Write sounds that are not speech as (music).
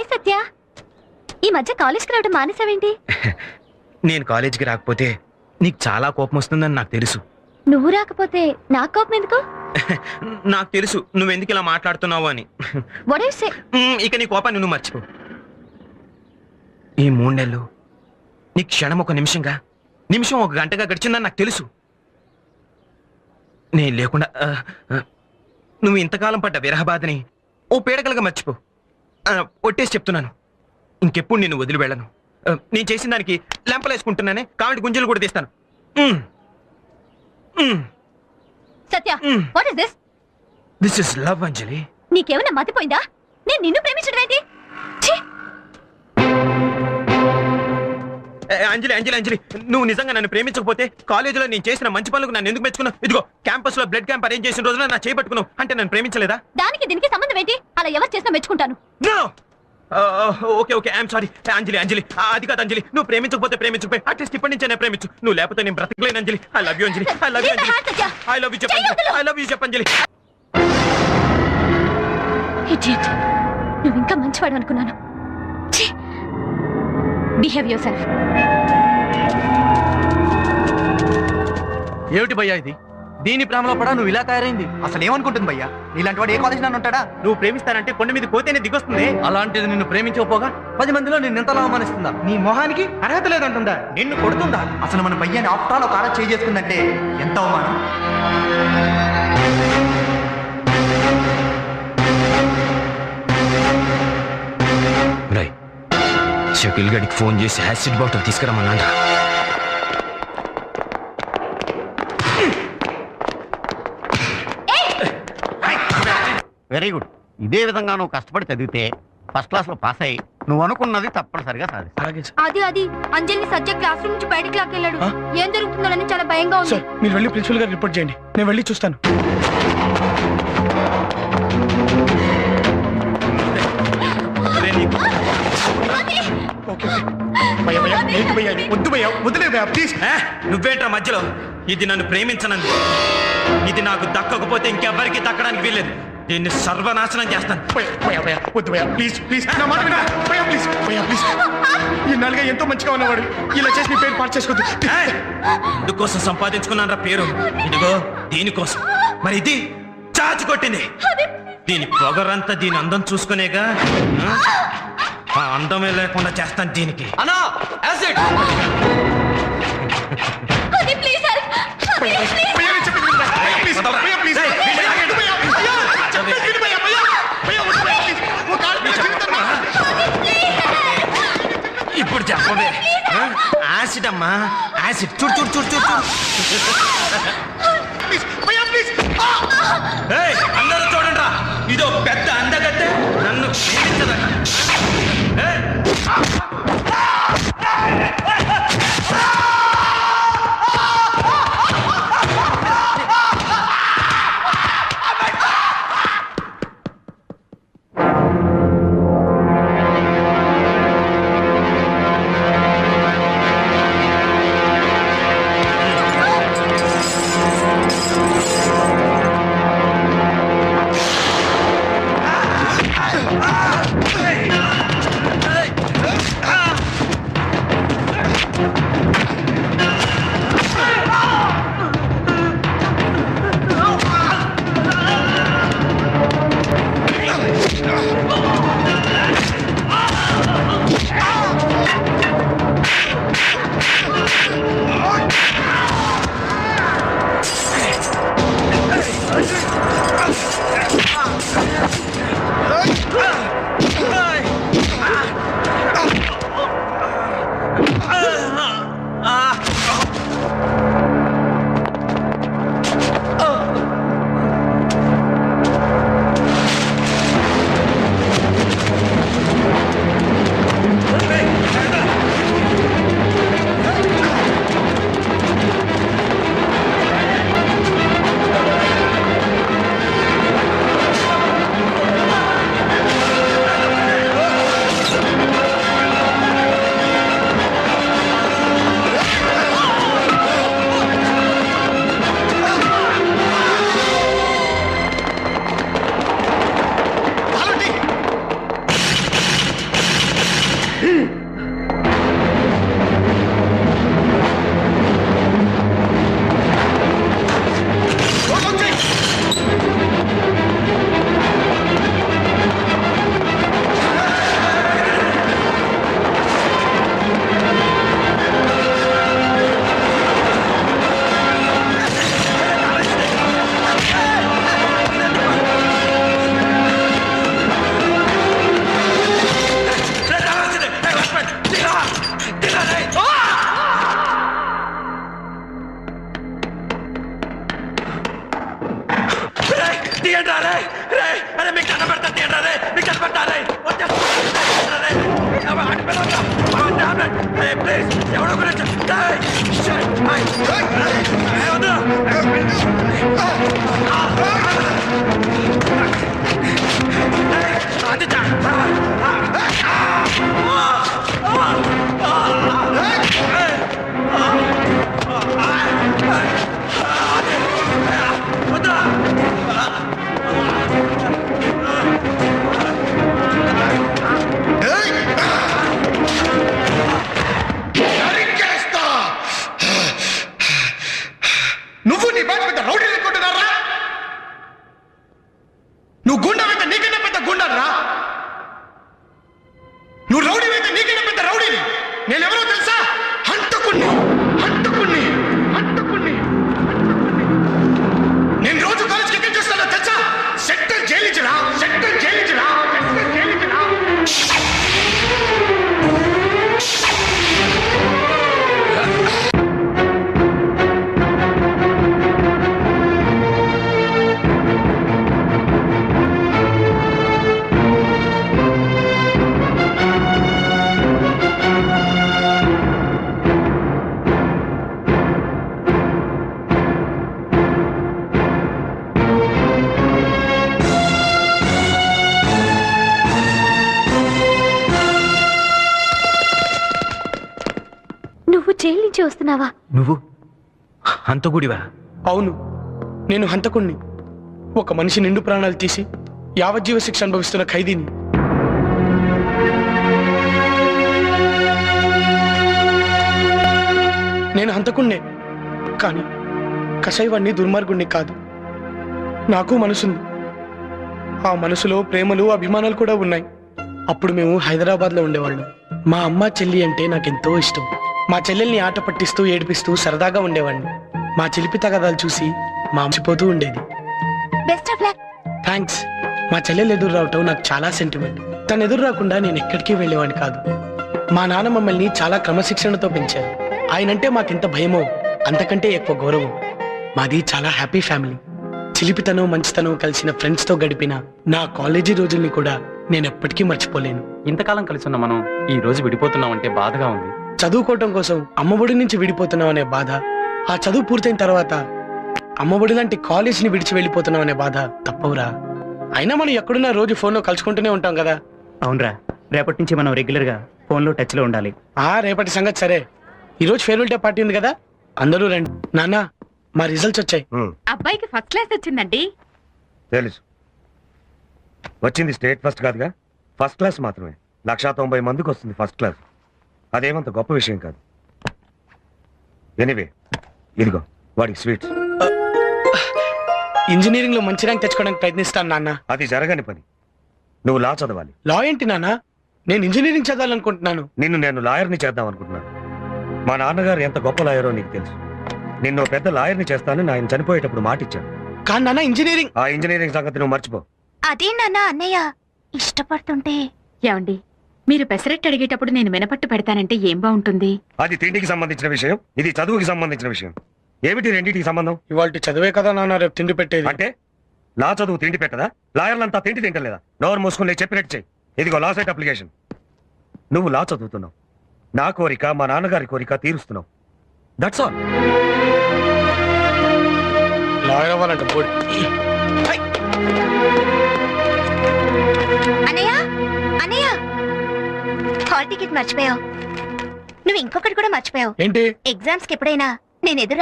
Hi సత్య. ఈ మధ్య కాలేజ్కి రావడం మానేసావేంటి? (laughs) నేను కాలేజీకి రాకపోతే నీకు చాలా కోపం వస్తుందని నాకు తెలుసు. నువ్వు రాకపోతే నాకు కోపం ఎందుకు? (laughs) నాకు తెలుసు నువ్వెందుకు ఇలా మాట్లాడుతున్నావు అని. (laughs) What do you say? మ్, ఇక నీ కోపాన్ని నువ్వు మర్చిపో. ఈ మూడు నెలలు నీ క్షణం ఒక నిమిషంగా నిమిషం ఒక గంటగా గడిచిందని నాకు తెలుసు. నేను లేకుండా ఆ, ఆ, నువ్వు ఇంతకాలం పడ్డ విరహబాధని ఓ పీడకలుగా మర్చిపో. ఒట్టేసి చెప్తున్నాను. ఇంకెప్పుడు నేను వదిలి వెళ్ళను. నేను చేసిన దానికి లెంపలేసుకుంటున్నానే కామెడీ గుంజలు కూడా తీస్తాను. Satya. What is this this is love Anjali. నీకేమైనా మతిపోయిందా? నేను నిన్ను ప్రేమించడం ఏంటి? అంజలి అంజలి అంజలి నువ్వు నిజంగా నన్ను ప్రేమించకపోతే కాలేజీలో నేను చేసిన మంచి పనులకు నన్ను ఎందుకు మెచ్చుకున్నావు? ఇదిగో క్యాంపస్లో బ్లడ్ క్యాంప్ అరేంజ్ చేసిన రోజున నా చేపట్టుకున్నావు అంటే నన్ను ప్రేమించలేదా? దానికి దీనికి సంబంధం ఏంటి? అలా ఎవరు చేసినా మెచ్చుకుంటాను. Okay okay I'm sorry. Anjali Anjali అది కాదు అంజలి. నువ్వు ప్రేమించకపోతే ప్రేమించకపోయి అట్లీస్ట్ ఇప్పటి నుంచే నేను ప్రేమించు. నువ్వు లేకపోతే నేను బ్రతకలేను Anjali. I love you Anjali. I love you Anjali. I love you చెయ్యొద్దు. ఐ లవ్ యూ చెప్పంజలి. నువ్వు ఇంకా మంచివాడు అనుకున్నాను. బిహేవ్ యువర్ సెల్ఫ్ ఏమిటి భయ్యా ఇది? దీని ప్రేమలో పడా నువ్వు ఇలా తయారైంది? అసలు ఏమనుకుంటుంది భయ్యా? నీలాంటి వాడు ఏ కాలేజ్ నన్ను ఉంటాడా? నువ్వు ప్రేమిస్తానంటే కొండ మీద పోతేనే దిగొస్తుంది. అలాంటిది నిన్ను ప్రేమించకపోగా పది మందిలో నిన్ను ఎంతలా అవమానిస్తుందా? నీ మొహానికి అర్హత లేదంటుందా? నిన్ను కొడుతుందా? అసలు మన భయ్యాని ఆఫ్టాలో ఒక చేయి చేసుకుందంటే ఎంత అవమానం? షకిల్ గడికి ఫోన్ చేసి యాసిడ్ బాటిల్ తీసుకురమ్మన్నాడా వెరీ గుడ్ ఇదే విధంగా నువ్వు కష్టపడి చదివితే ఫస్ట్ క్లాస్లో పాస్ అయ్యి నువ్వు అనుకున్నది తప్పనిసరిగా సాధిస్తావు. అలాగే అది అది. అంజలిని సత్య క్లాస్ రూమ్ నుంచి బయటికి లాక్కెళ్ళాడు? ఏం జరుగుతుందోనని చాలా భయంగా ఉంది. సార్ మీరు వెళ్ళి ప్రిన్సిపల్ గారు రిపోర్ట్ చేయండి. నేను వెళ్ళి చూస్తాను. ఓకే ఏంటి? వద్దు వదిలే ప్లీజ్ ఏ? నువ్వేంట్రా మధ్యలో? ఇది నన్ను ప్రేమించనంది. ఇది నాకు దక్కకపోతే ఇంకెవ్వరికి దక్కడానికి వీల్లేదు. దీన్ని సర్వనాశనం చేస్తాను. వద్దు ప్లీజ్ ప్లీజ్ నా మాట వినా. భయ్యా ప్లీజ్ భయ్యా ప్లీజ్ ఈ నాలుగా ఎంతో మంచిగా ఉన్నవాడు. ఇలా చేసి మీ పేరు పాటు చేసుకోవద్దు. ఏయ్! ఇందుకోసం సంపాదించుకున్నాను పేరు. ఇదిగో దీనికోసం. మరి ఇది చాచి కొట్టింది. దీని పొగరంతా దీని అందం చూసుకునేగా ఆ? ఆ అందమే లేకుండా చేస్తాను దీనికి యాసిడ్ ప్లీజ్ సార్ ఇప్పుడు చెప్పవే? యాసిడ్ అమ్మా యాసిడ్ చూడు చూడు చూడు చూడు అందరూ చూడండి రా ఇదో పెద్ద అందగత్తె నన్ను క్షమించదట Yeah. ఎవడో కూడా నుంచి వస్తున్నావా? నువ్వు హంతకుడివా? అవును. నేను హంతకుణ్ణి. ఒక మనిషి నిండు ప్రాణాలు తీసి యావజ్జీవ శిక్ష అనుభవిస్తున్న ఖైదీని. నేను హంతకుణ్ణే. కానీ కషాయవాణ్ణి దుర్మార్గుణ్ణి కాదు. నాకు మనసుంది. ఆ మనసులో ప్రేమలు అభిమానాలు కూడా ఉన్నాయి. అప్పుడు మేము హైదరాబాద్లో ఉండేవాళ్ళం. మా అమ్మ చెల్లి అంటే నాకెంతో ఇష్టం. మా చెల్లెల్ని ఆట పట్టిస్తూ ఏడిపిస్తూ సరదాగా ఉండేవాడిని. మా చిలిపి తగదాలు చూసి మా మర్చిపోతూ ఉండేది. బెస్ట్ ఆఫ్ లక్ థ్యాంక్స్ మా చెల్లెలు ఎదురు రావటం నాకు చాలా సెంటిమెంట్ తను ఎదురు రాకుండా నేను ఎక్కడికి వెళ్ళేవాడిని కాదు. మా నాన్న మమ్మల్ని చాలా క్రమశిక్షణతో పెంచారు. ఆయనంటే మాకెంత భయమో అంతకంటే ఎక్కువ గౌరవం. మాది చాలా హ్యాపీ ఫ్యామిలీ చిలిపితనం మంచితనం కలిసిన ఫ్రెండ్స్తో గడిపిన నా కాలేజీ రోజుల్ని కూడా నేను ఎప్పటికీ మర్చిపోలేను. ఇంతకాలం కలిసి ఉన్న మనం ఈ రోజు విడిపోతున్నామంటే బాధగా ఉంది. చదువుకోవటం కోసం అమ్మఒడి నుంచి విడిపోతున్నాం అనే బాధ ఆ చదువు పూర్తయిన తర్వాత అమ్మఒడి లాంటి కాలేజీని విడిచి వెళ్ళిపోతున్నాం అనే బాధ తప్పవురా. అయినా మనం ఎక్కడున్నా రోజు ఫోన్లో కలుసుకుంటూనే ఉంటాం కదా. అవునరా రేపటి నుంచి మనం రెగ్యులర్గా ఫోన్లో టచ్లో ఉండాలి. ఆ రేపటి సంగతి సరే. ఈరోజు ఫేర్వెల్ డే పార్టీ ఉంది కదా అందరూ రండి. నాన్న మా రిజల్ట్స్ వచ్చాయి. అబ్బాయికి ఫస్ట్ క్లాస్ వచ్చిందండి. తెలుసు. వచ్చింది స్టేట్ ఫస్ట్ కాదుగా ఫస్ట్ క్లాస్ మాత్రమే. లక్షా తొంభై మందికి వస్తుంది ఫస్ట్ క్లాస్. అదేమంత గొప్ప విషయం కాదు. ఎనీవే ఇదిగో వాడికి స్వీట్స్ ఇంజనీరింగ్లో మంచి ర్యాంక్ తెచ్చుకోవడానికి ప్రయత్నిస్తాను నాన్న. అది జరగని పని. నువ్వు లా చదవాలి. లా ఏంటి నాన్న? నేను ఇంజనీరింగ్ చదవాలనుకుంటున్నాను. నిన్ను నేను లాయర్ని చేద్దాం అనుకుంటున్నాను మా నాన్నగారు ఎంత గొప్ప లాయరో నీకు తెలుసు. నిన్ను పెద్ద లాయర్ని చేస్తానని ఆయన చనిపోయేటప్పుడు మాట ఇచ్చాడు కానీ నాన్న ఇంజనీరింగ్. ఆ ఇంజనీరింగ్ సంగతి నువ్వు మర్చిపో. అదే నాన్న అన్నయ్య. ఇష్టపడుతుంటే. ఏమండి? మీరు పెసరెట్టు అడిగేటప్పుడు నేను మినపట్టు పెడతానంటే ఏం బాగుంటుంది? అది తిండికి సంబంధించిన విషయం ఇది చదువుకి సంబంధించిన విషయం. ఏమిటి రెండింటికి సంబంధం? ఇవాళ చదివే కదా నాన్న రేపు తిండి పెట్టేది. అంటే? లా చదువు తిండి పెట్టదా? లాయర్లంతా తిండి తింటలేదా? నోరు మూసుకుని నేను చెప్పినట్టు చెయ్యి. ఇదిగో లా సెట్ అప్లికేషన్ నువ్వు లా చదువుతున్నావు. నా కోరిక మా నాన్నగారి కోరిక తీరుస్తున్నావు. దట్స్ ఆల్ లాయర్ అవ్వాలంట హాల్ టికెట్ మర్చిపోయావు. నువ్వు ఇంకొకటి కూడా మర్చిపోయావు. ఏంటి? ఎగ్జామ్స్కి ఎప్పుడైనా నేను ఎదురు